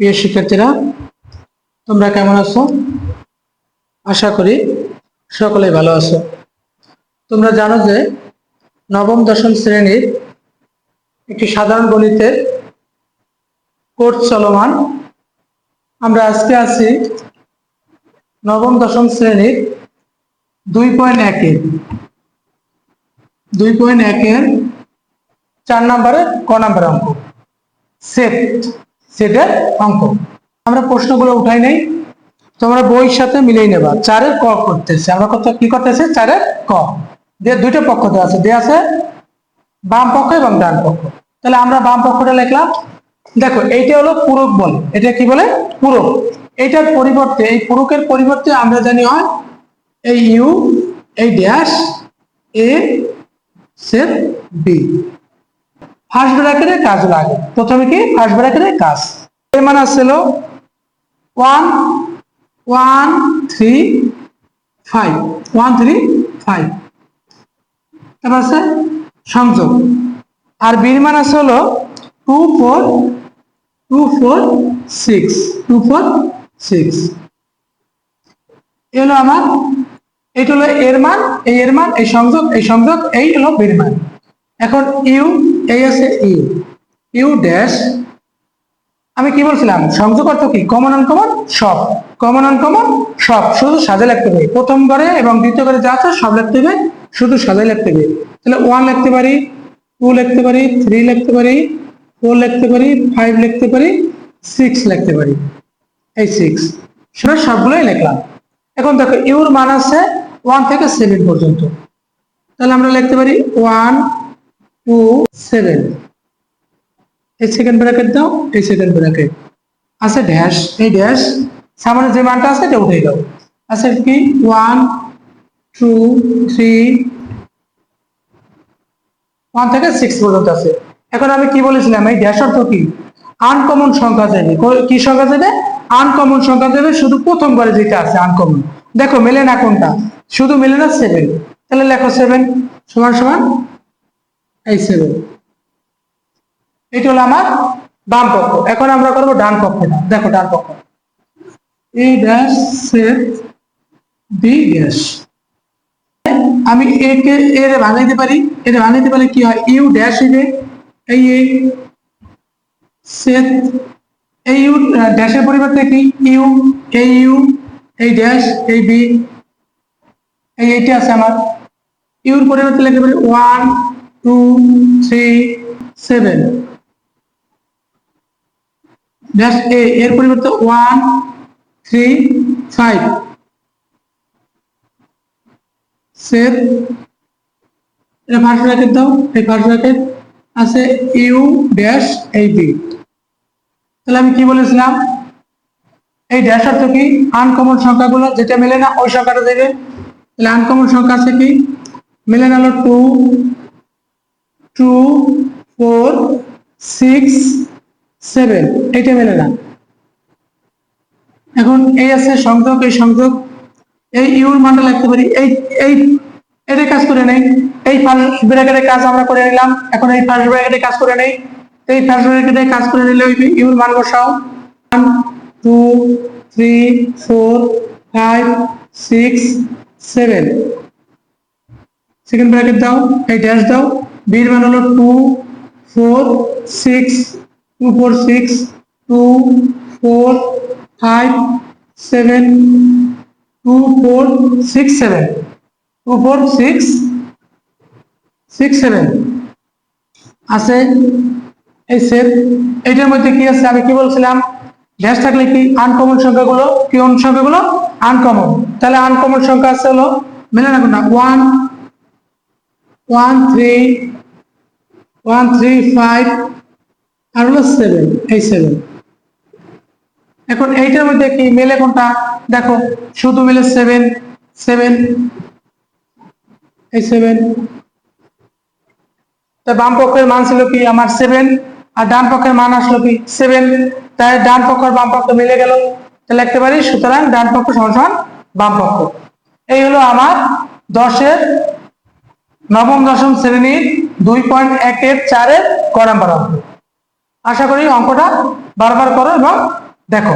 প্রিয় শিক্ষার্থীরা, তোমরা কেমন আছো? আশা করি সকলেই ভালো আছো। তোমরা জানো যে নবম, দশম শ্রেণির একটি সাধারণ গণিতের কোর্স চলমান। আমরা আজকে আছি নবম, দশম শ্রেণির দুই পয়েন্ট একের দুই পয়েন্ট একের চার নম্বরের ক নম্বর অঙ্ক। সেট। সেটের অঙ্ক। আমরা প্রশ্নগুলো উঠাই নেই। তোমরা বইয়ের সাথে মিলিয়ে নেবা। চারের ক করতেছে। আমরা কত কি করতেছে? চারের ক। দিয়ে দুইটা পক্ষ দেওয়া আছে। দেওয়া আছে বাম পক্ষ এবং ডান পক্ষ। তাহলে আমরা বাম পক্ষটা লিখলাম। দেখো, এইটা হলো পূরক বল। এটা কি বলে? পূরক। এইটার পরিবর্তে এই পূরকের পরিবর্তে আমরা জানি হয় এই ইউ, এই dash, A, set, B. First ব্র্যাকেটে কাজ লাগে। প্রথমে কি? ফার্স্ট ব্র্যাকেটে কাজ। এর মান আসছিল one one, three, five. One, three, five. তারপর আছে সংযোগ। আর বির মান আছে হলো two four two four, six. Two four, six. এলো আমার এটা হলো এর মান, এই এর মান, এই সংযোগ এই সংযোগ, এই হলো বীর মান। এখন ইউ এই আছে ইউ ইউ ড্যাশ, আমি কি বলছিলাম? সংযোগ অর্থ কি? কমন আনকমন সব। কমন আনকমন সব। শুধু সাজে লিখতে হবে। প্রথম ঘরে এবং দ্বিতীয় ঘরে যা আছে সব লিখতে হবে। শুধু সাজে লিখতে হবে। তাহলে ওয়ান লিখতে পারি টু লিখতে পারি থ্রি লিখতে পারি ফোর লিখতে পারি ফাইভ লিখতে পারি সিক্স লিখতে পারি। এই সিক্স সেটা সবগুলোই লিখলাম। এখন দেখো, ইউর মান আছে ওয়ান থেকে সেভেন পর্যন্ত। তাহলে আমরা লিখতে পারি ওয়ান টু সেভেন এই সেকেন্ড ব্র্যাকেট দাও, এই সেকেন্ড ব্র্যাকেট আছে ড্যাশ এই ড্যাশ সামনে যে মানটা আছে এটা উঠে দাও আছে কি? ওয়ান টু থ্রি ওয়ান থেকে সিক্স পর্যন্ত আছে। এখন আমি কি বলেছিলাম? এই ড্যাশ অর্থ কি? আনকমন সংখ্যা দেবে কি সংখ্যা দেবে আনকমন সংখ্যা দেবে শুধু প্রথম যেটা আছে আনকমন দেখো, মেলে না কোনটা? শুধু মেলে না সেভেন তাহলে লেখো সেভেন সমান সমান এই সেভেন এটা হলো আমার বাম পক্ষ। এখন আমরা করব ডান পক্ষটা দেখো ডান পক্ষ। A dash set B dash আমি এ কে এর বানাইতে পারি। এর বানাইতে পারলে কি হয়? ইউ ড্যাশ হবে এই এ সেট এই ইউ ড্যাশের পরিবর্তে কি? ইউ এই ইউ এই ড্যাশ এই বি এই এইটা আছে আমার। ইউর পরিবর্তে লিখতে পারি one two three seven dash A এর পরিবর্তে ওয়ান থ্রি ফাইভ সেভ এটা ফার্স্ট ব্র্যাকেট দাও, এই ফার্স্ট ব্র্যাকেট আছে ইউ ড্যাশ এই বি তাহলে আমি কি বলেছিলাম? এই ড্যাশ অর্থ কি? আনকমন সংখ্যাগুলো যেটা মেলে না, ওই সংখ্যাটা দেবে। তাহলে আনকমন সংখ্যা আছে কি? মেলে না হলো two two four six seven এইটা মেলে না এখন এই আছে সংযোগ, এই সংযোগ, এই ইউর মানটা লিখতে পারি, এই এই, এটা কাজ করে নেই। এই ফার্স্ট ব্র্যাকেটের কাজ আমরা করে নিলাম। এখন এই ফার্স্ট ব্র্যাকেটে কাজ করে নেই। এই ফার্স্ট ব্র্যাকেটে কাজ করে নিলে ওই ইউর মান বসাও। One two three four five six seven second bracket দাও, এই ড্যাশ দাও। বির মান হলো two four six two four six two four five seven two four six seven two four six six seven আছে, এই সেট এইটার মধ্যে কি আছে? আমি কি বলছিলাম? ড্যাশ থাকলে কি? আনকমন সংখ্যাগুলো, কি কোন সংখ্যাগুলো আনকমন তাহলে আনকমন সংখ্যা আছে হলো, মেলে না কোনটা one one three one three five আর হলো সেভেন এই সেভেন এখন এইটার মধ্যে কি মেলে কোনটা? দেখো, শুধু মেলে সেভেন সেভেন এই সেভেন তা বাম পক্ষের মান ছিল কি? আমার সেভেন আর ডান পক্ষের মান আসলো কি? সেভেন তাই ডান পক্ষ আর বাম পক্ষ মিলে গেল। তাহলে লিখতে পারি, সুতরাং ডান পক্ষ সমান সমান বাম পক্ষ। এই হলো আমার দশের নবম, দশম শ্রেণির দুই পয়েন্ট একের চারের ক নাম্বার অঙ্ক আশা করি অঙ্কটা বারবার করো এবং দেখো।